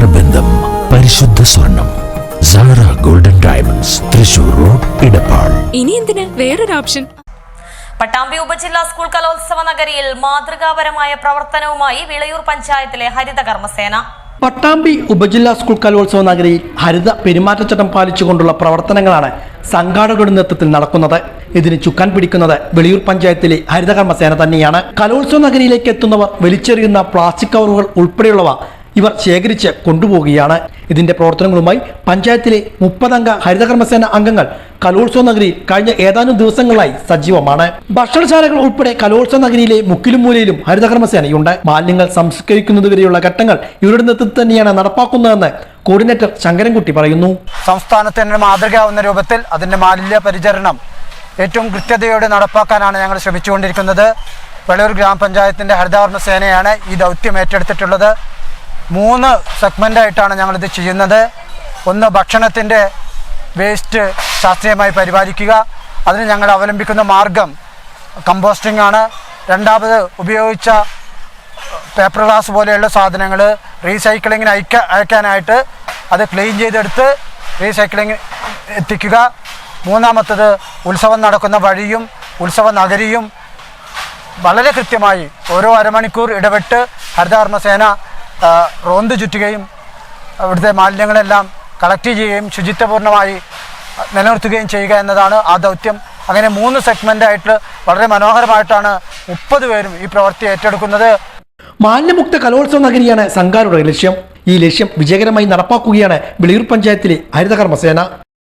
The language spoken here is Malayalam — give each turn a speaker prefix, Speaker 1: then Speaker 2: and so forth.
Speaker 1: നേത്രബന്ധം പരിശുദ്ധ സ്വർണം Sara golden diamonds Thrissur road Edappal
Speaker 2: ഇനി എന്തിന്? വേറൊരു ഓപ്ഷൻ
Speaker 3: പട്ടാമ്പി ഉപജില്ലാ സ്കൂൾ കലോത്സവ നഗരിയിൽ മാതൃകാപരമായ പ്രവർത്തനവുമായി വിളയൂർ പഞ്ചായത്തിലെ ഹരിത കർമ്മസേന.
Speaker 4: പട്ടാമ്പി ഉപജില്ലാ സ്കൂൾ കലോത്സവ നഗരിയിൽ ഹരിത പെരുമാറ്റച്ചട്ടം പാലിച്ചുകൊണ്ടുള്ള പ്രവർത്തനങ്ങളാണ് സംഘാടകരുടെ നേതൃത്വത്തിൽ നടക്കുന്നത്. ഇതിന് ചുക്കാൻ പിടിക്കുന്നത് വെളിയൂർ പഞ്ചായത്തിലെ ഹരിതകർമ്മസേന തന്നെയാണ്. കലോത്സവ നഗരിയിലേക്ക് എത്തുന്നവർ വലിച്ചെറിയുന്ന പ്ലാസ്റ്റിക് കവറുകൾ ഉൾപ്പെടെയുള്ളവ ഇവർ ശേഖരിച്ച് കൊണ്ടുപോവുകയാണ്. ഇതിന്റെ പ്രവർത്തനങ്ങളുമായി പഞ്ചായത്തിലെ മുപ്പതംഗ ഹരിതകർമ്മസേന അംഗങ്ങൾ കലോത്സവ നഗരിയിൽ കഴിഞ്ഞ ഏതാനും ദിവസങ്ങളായി സജീവമാണ്. ഭക്ഷണശാലകൾ ഉൾപ്പെടെ കലോത്സവ നഗരിയിലെ മുക്കിലും മൂലയിലും ഹരിതകർമ്മസേനയുണ്ട്. മാലിന്യങ്ങൾ സംസ്കരിക്കുന്നതുവരെയുള്ള ഘട്ടങ്ങൾ ഇവരുടെ നേതൃത്വത്തിൽ തന്നെയാണ് നടപ്പാക്കുന്നതെന്ന് കോർഡിനേറ്റർ ശങ്കരൻകുട്ടി പറയുന്നു.
Speaker 5: സംസ്ഥാനത്തിന് മാതൃകയാവുന്ന രൂപത്തിൽ അതിന്റെ മാലിന്യ പരിചരണം ഏറ്റവും കൃത്യതയോടെ നടപ്പാക്കാനാണ് ഞങ്ങൾ ശ്രമിച്ചുകൊണ്ടിരിക്കുന്നത്. വെളൂർ ഗ്രാമപഞ്ചായത്തിന്റെ ഹരിതകർമ്മ സേനയാണ് ഈ ദൗത്യം ഏറ്റെടുത്തിട്ടുള്ളത്. മൂന്ന് സെഗ്മെന്റായിട്ടാണ് ഞങ്ങളിത് ചെയ്യുന്നത്. ഒന്ന് ഭക്ഷണത്തിന്റെ വേസ്റ്റ് ശാസ്ത്രീയമായി പരിപാലിക്കുക. അതിന് ഞങ്ങൾ അവലംബിക്കുന്ന മാർഗം കമ്പോസ്റ്റിംഗ് ആണ്. രണ്ടാമത് ഉപയോഗിച്ച പേപ്പർ ഗ്ലാസ് പോലെയുള്ള സാധനങ്ങൾ റീസൈക്ലിങ്ങിന് അയക്ക അയക്കാനായിട്ട് അത് ക്ലീൻ ചെയ്തെടുത്ത് റീസൈക്ലിംഗ് എത്തിക്കുക. മൂന്നാമത്തത് ഉത്സവം നടക്കുന്ന വഴിയും ഉത്സവ നഗരിയും വളരെ കൃത്യമായി ഓരോ അരമണിക്കൂർ ഇടപെട്ട് ഹരിതകർമ്മസേന റോന്ത് ചുറ്റുകയും അവിടുത്തെ മാലിന്യങ്ങളെല്ലാം കളക്ട് ചെയ്യുകയും ശുചിത്വപൂർണമായി നിലനിർത്തുകയും ചെയ്യുക എന്നതാണ് ആ ദൗത്യം. അങ്ങനെ മൂന്ന് സെഗ്മെന്റായിട്ട് വളരെ മനോഹരമായിട്ടാണ് മുപ്പത് പേരും ഈ പ്രവൃത്തി ഏറ്റെടുക്കുന്നത്.
Speaker 4: മാലിന്യമുക്ത കലോത്സവ നഗരിയാണ് സംഘാരുടെ ലക്ഷ്യം. ഈ ലക്ഷ്യം വിജയകരമായി നടപ്പാക്കുകയാണ് വെളിയൂർ പഞ്ചായത്തിലെ ഹരിതകർമ്മസേന.